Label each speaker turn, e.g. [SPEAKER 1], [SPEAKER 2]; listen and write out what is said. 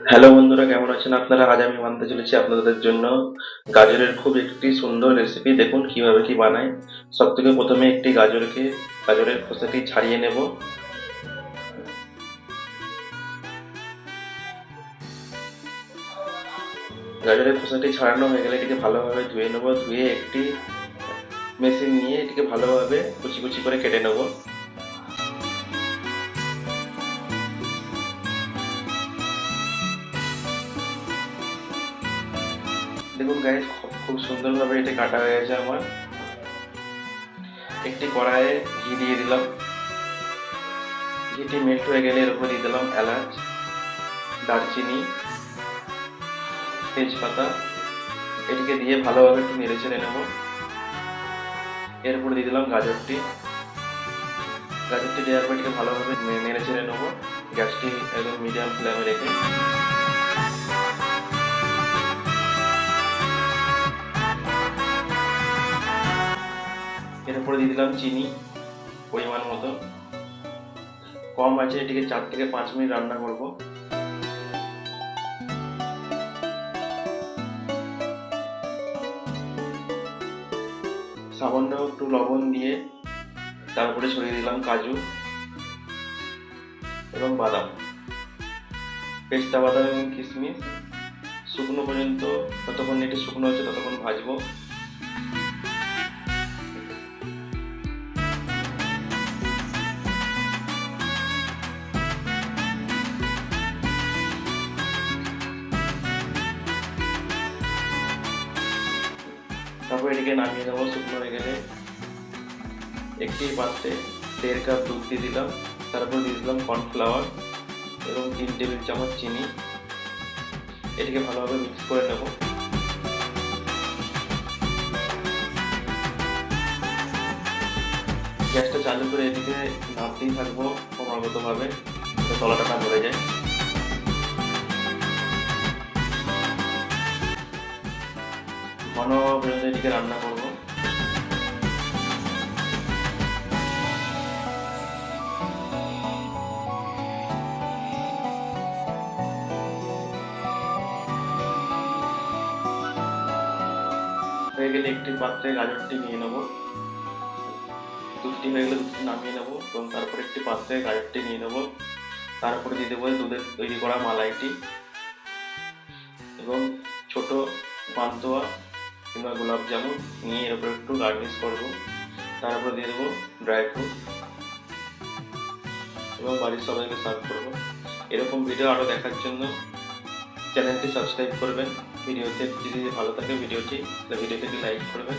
[SPEAKER 1] Hello বন্ধুরা, কেমন আছেন আপনারা? আজ আমি বানাতে চলেছি আপনাদের জন্য গাজরের খুব একটি সুন্দর রেসিপি দেখুন কীভাবে কি বানায় সব থেকে প্রথমে একটি গাজরকে, গাজরের খোসাটি ছাড়িয়ে নেব। গাজরের খোসাটি ছাড়ানো হয়ে গেলে এটিকে ভালোভাবে ধুয়ে নেব। ধুয়ে একটি মেশিন নিয়ে এটিকে ভালোভাবে কুচি কুচি করে কেটে নেব। দেখুন গাইজ খুব সুন্দরভাবে এটা কাটা হয়ে গেছে আমার। একটি কড়াইয়ে ঘি দিয়ে দিলাম। ঘিটি মেল্ট হয়ে গেলে এর উপর দিয়ে দিলাম এলাচ, দারচিনি, তেজপাতা। এটিকে দিয়ে ভালোভাবে একটু নেড়ে চেড়ে নেব। এরপর দিয়ে দিলাম গাজরটি। গাজরটি দেওয়ার পর এটিকে ভালোভাবে নেড়ে চেড়ে নেব। গ্যাসটি একদম মিডিয়াম ফ্লেমে রেখে। এরপরে দিয়ে দিলাম চিনি পরিমাণ মতো। কম আছে এটিকে চার থেকে পাঁচ মিনিট রান্না করব। সামান্য একটু লবণ দিয়ে তারপরে ছড়িয়ে দিলাম কাজু এবং বাদাম। পেস্তা বাদাম এবং কিশমিশ। শুকনো পর্যন্ত যতক্ষণ এটি শুকনো হচ্ছে ততক্ষণ ভাজবো। তারপর এটিকে নামিয়ে দেবো শুকনো হয়ে গেলে। একটি পাত্রে দেড় কাপ দুধ দিয়ে দিলাম, তারপর দিয়ে দিলাম কর্নফ্লাওয়ার এবং তিন টেবিল চামচ চিনি। এটিকে ভালোভাবে মিক্স করে নেব। গ্যাসটা চালু করে এদিকে নাড়তেই থাকব ক্রমাগতভাবে তলাটা না ধরে যায়। ঘন পর্যন্ত এটিকে রান্না করব। হয়ে গেলে একটি পাত্রে গাজরটি নিয়ে নেব। দুধটি হয়ে গেলে দুধটি নামিয়ে নেব, এবং তারপর একটি পাত্রে গাজরটি নিয়ে নেব। তারপরে দিয়ে দেবো দুধের তৈরি করা মালাইটি, এবং ছোট পান্তুয়া কিংবা গোলাপ জামুন নিয়ে এর উপর একটু গার্নিশ করব। তার তারপর দিয়ে দেবো ড্রাই ফ্রুট এবং বাড়ির সবাইকে সার্ভ করব। এরকম ভিডিও আরও দেখার জন্য চ্যানেলটি সাবস্ক্রাইব করবেন। ভিডিওতে যদি ভালো থাকে ভিডিওটি ভিডিওতে লাইক করবেন।